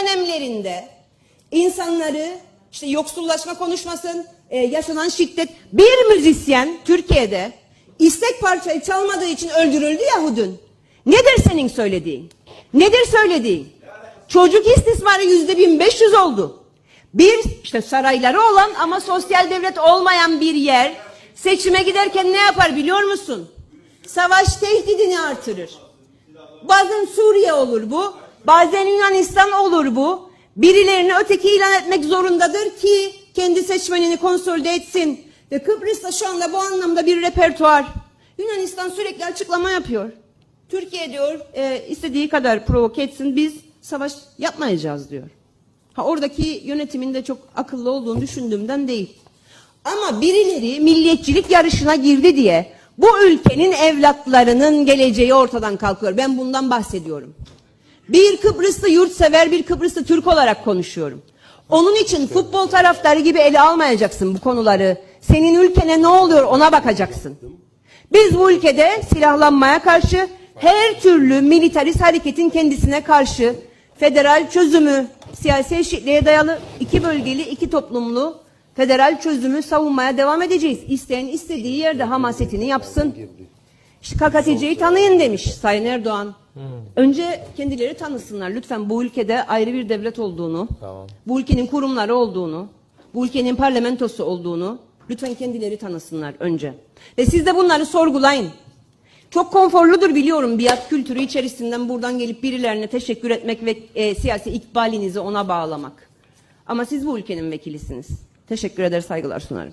dönemlerinde insanları işte yoksullaşma konuşmasın, e, yaşanan şiddet. Bir müzisyen Türkiye'de istek parçayı çalmadığı için öldürüldü ya dün. Nedir senin söylediğin? Nedir söylediğin? Çocuk istismarı yüzde 1500 oldu. Bir işte sarayları olan ama sosyal devlet olmayan bir yer seçime giderken ne yapar biliyor musun? Savaş tehdidini artırır. Bazen Suriye olur bu, bazen Yunanistan olur bu. Birilerini öteki ilan etmek zorundadır ki kendi seçmenini konsolide etsin. Ve Kıbrıs'ta şu anda bu anlamda bir repertuar. Yunanistan sürekli açıklama yapıyor. Türkiye diyor e, istediği kadar provoke etsin biz savaş yapmayacağız diyor. Ha oradaki yönetimin de çok akıllı olduğunu düşündüğümden değil. Ama birileri milliyetçilik yarışına girdi diye bu ülkenin evlatlarının geleceği ortadan kalkıyor. Ben bundan bahsediyorum. Bir Kıbrıslı yurtsever bir Kıbrıslı Türk olarak konuşuyorum. Onun için futbol taraftarı gibi ele almayacaksın bu konuları. Senin ülkene ne oluyor ona bakacaksın. Biz bu ülkede silahlanmaya karşı her türlü militarist hareketin kendisine karşı federal çözümü, siyasi eşitliğe dayalı iki bölgeli, iki toplumlu federal çözümü savunmaya devam edeceğiz. İsteyen istediği yerde hamasetini yapsın. İşte KKTC'yi tanıyın demiş Sayın Erdoğan. Önce kendileri tanısınlar. Lütfen bu ülkede ayrı bir devlet olduğunu, bu ülkenin kurumları olduğunu, bu ülkenin parlamentosu olduğunu lütfen kendileri tanısınlar önce. Ve siz de bunları sorgulayın. Çok konforludur biliyorum biat kültürü içerisinden buradan gelip birilerine teşekkür etmek ve e, siyasi ikbalinizi ona bağlamak. Ama siz bu ülkenin vekilisiniz. Teşekkür eder, saygılar sunarım.